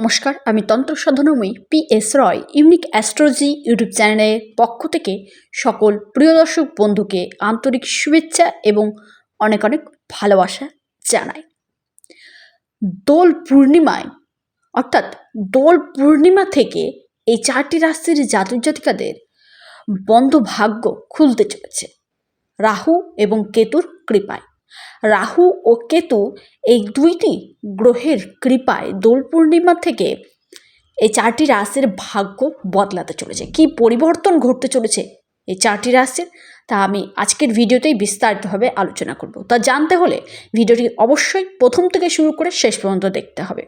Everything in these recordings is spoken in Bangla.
নমস্কার, আমি Tantra Sadhanamoyi P S Roy, unique astrology YouTube চ্যানেলের পক্ষ থেকে সকল প্রিয় দর্শক বন্ধুকে আন্তরিক শুভেচ্ছা এবং অনেক অনেক ভালোবাসা জানাই। দোল পূর্ণিমায়, অর্থাৎ দোল পূর্ণিমা থেকে এই চারটি রাশির জাতক জাতিকাদের বন্ধ ভাগ্য খুলতে চলেছে। রাহু এবং কেতুর কৃপায়। রাহু ও কেতু এই দুইটি গ্রহের কৃপায় দোল পূর্ণিমা থেকে এই চারটি রাশির ভাগ্য বদলাতে চলেছে। কি পরিবর্তন ঘটতে চলেছে এই চারটি রাশির? তা আমি আজকের ভিডিওতেই বিস্তারিতভাবে আলোচনা করব। তা জানতে হলে ভিডিওটি অবশ্যই প্রথম থেকে শুরু করে শেষ পর্যন্ত দেখতে হবে।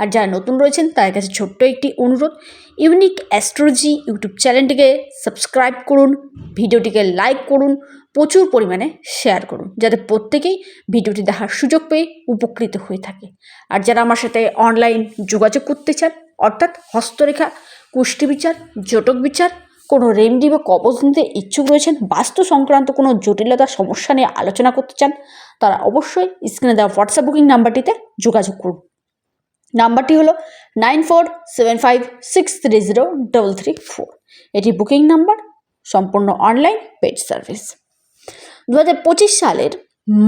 আর যারা নতুন রয়েছেন তার কাছে ছোট্ট একটি অনুরোধ, ইউনিক অ্যাস্ট্রোলজি ইউটিউব চ্যানেলটিকে সাবস্ক্রাইব করুন, ভিডিওটিকে লাইক করুন প্রচুর পরিমাণে শেয়ার করুন, যাতে প্রত্যেকেই ভিডিওটি দেখার সুযোগ পেয়ে উপকৃত হয়ে থাকে। আর যারা আমার সাথে অনলাইন যোগাযোগ করতে চান, অর্থাৎ হস্তরেখা, কুষ্টি বিচার, জটক বিচার, কোনো রেমডি বা কবজ নিতে ইচ্ছুক রয়েছেন, বাস্তু সংক্রান্ত কোনো জটিলতার সমস্যা নিয়ে আলোচনা করতে চান, তারা অবশ্যই স্ক্রিনে দেওয়া হোয়াটসঅ্যাপ বুকিং নাম্বারটিতে যোগাযোগ করুন। নাম্বারটি হলো nine four seven five six three zero double three four এটি বুকিং নাম্বার, সম্পূর্ণ অনলাইন পেড সার্ভিস দু হাজার পঁচিশ সালের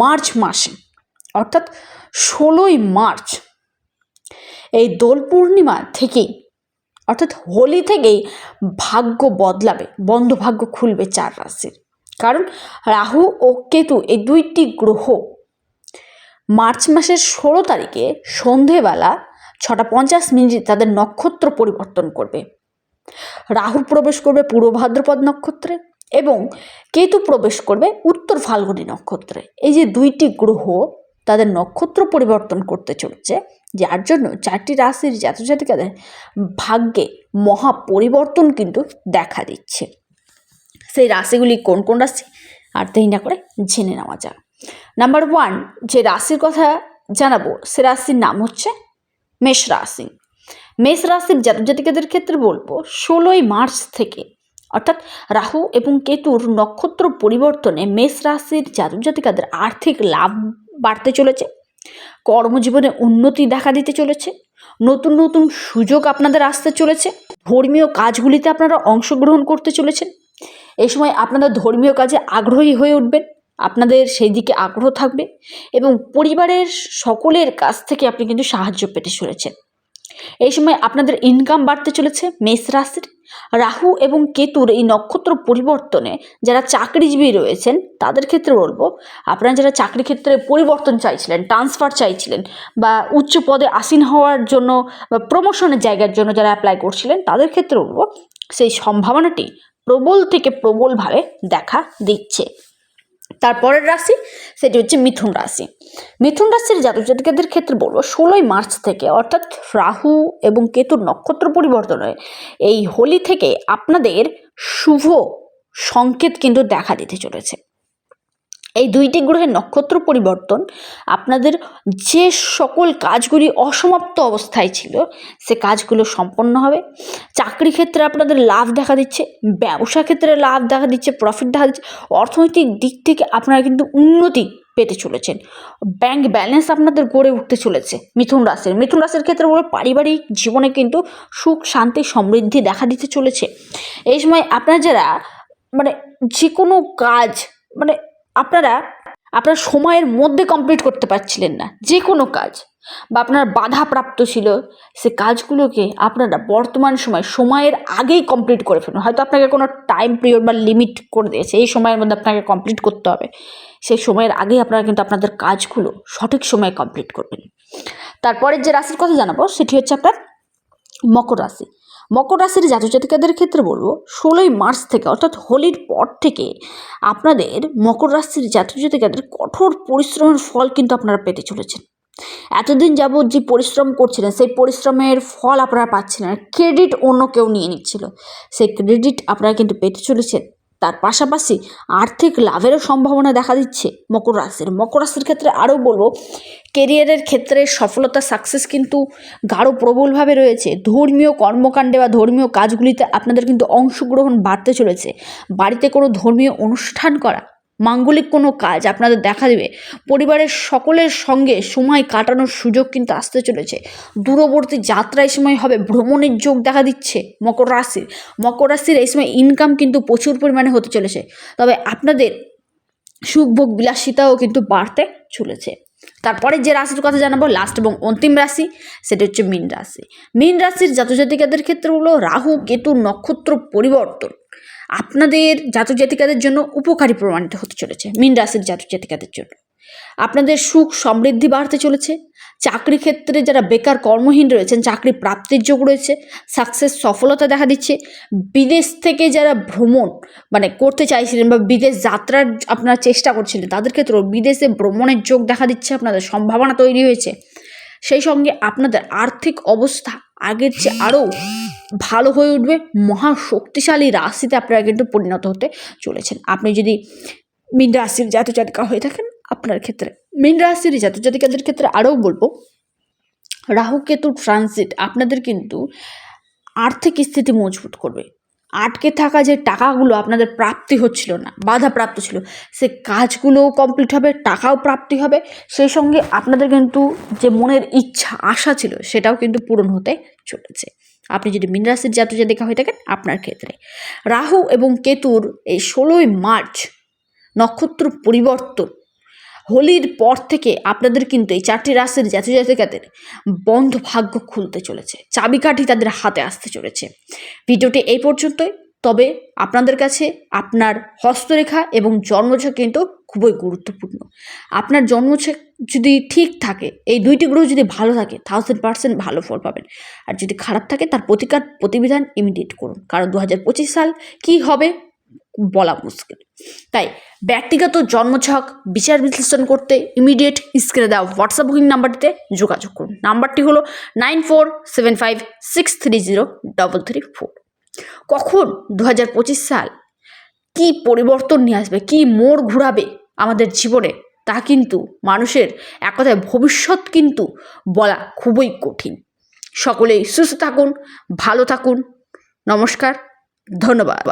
মার্চ মাসে, অর্থাৎ ষোলোই মার্চ, এই দোল পূর্ণিমা থেকেই, অর্থাৎ হোলি থেকেই ভাগ্য বদলাবে বন্ধ ভাগ্য খুলবে চার রাশির কারণ রাহু ও কেতু এই দুইটি গ্রহ মার্চ মাসের ষোলো তারিখে সন্ধেবেলা ছটা পঞ্চাশ মিনিটে তাদের নক্ষত্র পরিবর্তন করবে। রাহু প্রবেশ করবে পূর্ব ভাদ্রপদ নক্ষত্রে এবং কেতু প্রবেশ করবে উত্তর ফাল্গুনী নক্ষত্রে। এই যে দুইটি গ্রহ তাদের নক্ষত্র পরিবর্তন করতে চলেছে, যার জন্য চারটি রাশির জাতজাতিকাদের ভাগ্যে মহা পরিবর্তন কিন্তু দেখা দিচ্ছে। সেই রাশিগুলি কোন কোন রাশি? আর দেরি না করে জেনে নেওয়া যাক। নাম্বার ওয়ান যে রাশির কথা জানাব, সে রাশির নাম হচ্ছে মেষ রাশি। মেষ রাশির জাতজাতিকাদের ক্ষেত্রে বলব, ষোলোই মার্চ থেকে অর্থাৎ রাহু এবং কেতুর নক্ষত্র পরিবর্তনে মেষ রাশির জাতক জাতিকাদের আর্থিক লাভ বাড়তে চলেছে। কর্মজীবনে উন্নতি দেখা দিতে চলেছে। নতুন নতুন সুযোগ আপনাদের আসতে চলেছে। ধর্মীয় কাজগুলিতে আপনারা অংশগ্রহণ করতে চলেছেন। এই সময় আপনারা ধর্মীয় কাজে আগ্রহী হয়ে উঠবেন। আপনাদের সেই দিকে আগ্রহ থাকবে এবং পরিবারের সকলের কাছ থেকে আপনি কিন্তু সাহায্য পেতে চলেছেন। এই সময় আপনাদের ইনকাম বাড়তে চলেছে। মেষ রাশির রাহু এবং কেতুর এই নক্ষত্র পরিবর্তনে যারা চাকরিজীবী রয়েছেন, তাদের ক্ষেত্রে বলব, আপনারা যারা চাকরি ক্ষেত্রে পরিবর্তন চাইছিলেন ট্রান্সফার চাইছিলেন বা উচ্চ পদে আসীন হওয়ার জন্য বা প্রমোশনের জায়গার জন্য যারা অ্যাপ্লাই করছিলেন, তাদের ক্ষেত্রে বলব, সেই সম্ভাবনাটি প্রবল থেকে প্রবলভাবে দেখা দিচ্ছে। তারপরের রাশি সেটি হচ্ছে মিথুন রাশি। মিথুন রাশির জাতক জাতিকাদের ক্ষেত্রে বলব, ষোলোই মার্চ থেকে অর্থাৎ রাহু এবং কেতুর নক্ষত্র পরিবর্তনে এই হোলি থেকে আপনাদের শুভ সংকেত কিন্তু দেখা দিতে চলেছে। এই দুইটি গ্রহের নক্ষত্র পরিবর্তন আপনাদের যে সকল কাজগুলি অসমাপ্ত অবস্থায় ছিল, সে কাজগুলো সম্পন্ন হবে। চাকরি ক্ষেত্রে আপনাদের লাভ দেখা দিচ্ছে, ব্যবসা ক্ষেত্রে লাভ দেখা দিচ্ছে প্রফিট দেখা দিচ্ছে। অর্থনৈতিক দিক থেকে আপনারা কিন্তু উন্নতি পেতে চলেছেন। ব্যাংক ব্যালেন্স আপনাদের গড়ে উঠতে চলেছে মিথুন রাশির। মিথুন রাশির ক্ষেত্রে বলে পারিবারিক জীবনে কিন্তু সুখ, শান্তি, সমৃদ্ধি দেখা দিতে চলেছে। এই সময় আপনারা যারা মানে যে কোনো কাজ মানে আপনারা, আপনার সময়ের মধ্যে কমপ্লিট করতে পারছিলেন না, যে কোনো কাজ। বা আপনার বাধাপ্রাপ্ত ছিল, সে কাজগুলোকে আপনারা বর্তমান সময়, সময়ের আগেই কমপ্লিট করে ফেলুন। হয়তো আপনাকে কোনো টাইম পিরিয়ড বা লিমিট করে দিয়েছে, এই সময়ের মধ্যে আপনাকে কমপ্লিট করতে হবে। সেই সময়ের আগেই আপনারা কিন্তু আপনাদের কাজগুলো সঠিক সময়ে কমপ্লিট করবেন। তারপরে যে রাশির কথা জানাব, সেটি হচ্ছে আপনার মকর রাশি। মকর রাশির জাতক জাতিকাদের ক্ষেত্রে বলব, ষোলোই মার্চ থেকে, অর্থাৎ হোলির পর থেকে আপনাদের মকর রাশির জাতক জাতিকাদের কঠোর পরিশ্রমের ফল কিন্তু আপনারা পেতে চলেছেন। এতদিন যাবৎ যে পরিশ্রম করছিলেন, সেই পরিশ্রমের ফল আপনারা পাচ্ছিলেন। ক্রেডিট অন্য কেউ নিয়ে নিচ্ছিল। সেই ক্রেডিট আপনারা কিন্তু পেতে চলেছেন। তার পাশাপাশি আর্থিক লাভেরও সম্ভাবনা দেখা দিচ্ছে মকর রাশির। মকর রাশির ক্ষেত্রে আরও বলব, কেরিয়ারের ক্ষেত্রে সফলতা সাকসেস কিন্তু গাঢ় প্রবলভাবে রয়েছে। ধর্মীয় কর্মকাণ্ডে বা ধর্মীয় কাজগুলিতে আপনাদের কিন্তু অংশগ্রহণ বাড়তে চলেছে। বাড়িতে কোনো ধর্মীয় অনুষ্ঠান করা মাঙ্গলিক কোনো কাজ আপনাদের দেখা দেবে। পরিবারের সকলের সঙ্গে সময় কাটানোর সুযোগ কিন্তু আসতে চলেছে। দূরবর্তী যাত্রা এই সময় হবে, ভ্রমণের যোগ দেখা দিচ্ছে মকর রাশির। মকর রাশির এই সময় ইনকাম কিন্তু প্রচুর পরিমাণে হতে চলেছে। তবে আপনাদের সুখভোগ বিলাসিতাও কিন্তু বাড়তে চলেছে। তারপরে যে রাশির কথা জানাব লাস্ট এবং অন্তিম রাশি, সেটা হচ্ছে মীন রাশি। মীন রাশির জাতজাতিকাদের ক্ষেত্রে হলো রাহু, কেতু, নক্ষত্র পরিবর্তন। আপনাদের জাতক জাতিকাদের জন্য উপকারী প্রমাণিত হতে চলেছে, মীন রাশির জাতক জাতিকাদের জন্য। আপনাদের সুখ সমৃদ্ধি বাড়তে চলেছে, চাকরি ক্ষেত্রে যারা বেকার কর্মহীন রয়েছেন, চাকরি প্রাপ্তির যোগ রয়েছে সাকসেস সফলতা দেখা দিচ্ছে, বিদেশ থেকে যারা ভ্রমণ মানে করতে চাইছিলেন বা বিদেশ যাত্রার আপনারা চেষ্টা করছিলেন, তাদের ক্ষেত্রেও বিদেশে ভ্রমণের যোগ দেখা দিচ্ছে, আপনাদের সম্ভাবনা তৈরি হয়েছে। সেই সঙ্গে আপনাদের আর্থিক অবস্থা আগের চেয়ে আরও ভালো হয়ে উঠবে, মহা শক্তিশালী রাশিতে আপনারা কিন্তু পরিণত হতে চলেছেন। আপনি যদি মীন রাশির জাতক জাতিকা হয়ে থাকেন, আপনার ক্ষেত্রে, মীন রাশির জাতক জাতিকাদের ক্ষেত্রে আরও বলব, রাহু কেতু ট্রানজিট আপনাদের কিন্তু আর্থিক স্থিতি মজবুত করবে। আটকে থাকা যে টাকাগুলো আপনাদের প্রাপ্তি হচ্ছিল না, বাধা প্রাপ্ত ছিল, সে কাজগুলোও কমপ্লিট হবে, টাকাও প্রাপ্তি হবে, সেই সঙ্গে আপনাদের কিন্তু যে মনের ইচ্ছা, আশা ছিল, সেটাও কিন্তু পূরণ হতে চলেছে। আপনি যদি মীন রাশির জাতক জাতিকা হয়ে থাকেন আপনার ক্ষেত্রে। রাহু এবং কেতুর এই ষোলোই মার্চ নক্ষত্র পরিবর্তন। হোলির পর থেকে আপনাদের কিন্তু এই চারটি রাশির জাতীয় জাতিকাদের বন্ধ ভাগ্য খুলতে চলেছে। চাবিকাঠি তাদের হাতে আসতে চলেছে। ভিডিওটি এই পর্যন্তই। তবে আপনাদের কাছে আপনার হস্তরেখা এবং জন্মছক কিন্তু খুবই গুরুত্বপূর্ণ। আপনার জন্মছক যদি ঠিক থাকে, এই দুইটি গ্রহ যদি ভালো থাকে থাউজেন্ড পার্সেন্ট ভালো ফল পাবেন। আর যদি খারাপ থাকে, তার প্রতিকার প্রতিবিধান ইমিডিয়েট করুন। কারণ দু হাজার পঁচিশ সাল কী হবে? বলা মুশকিল। তাই ব্যক্তিগত জন্মছক, বিচার বিশ্লেষণ করতে ইমিডিয়েট স্ক্রিনে দেওয়া হোয়াটসঅ্যাপ বুকিং নাম্বারটিতে যোগাযোগ করুন। নাম্বারটি হলো nine four seven five six three zero double three four কখন দু হাজার পঁচিশ সাল কী পরিবর্তন নিয়ে আসবে, কী মোড় ঘুরাবে আমাদের জীবনে, তা কিন্তু মানুষের এক কথায় ভবিষ্যৎ কিন্তু বলা খুবই কঠিন। সকলেই সুস্থ থাকুন, ভালো থাকুন। নমস্কার, ধন্যবাদ।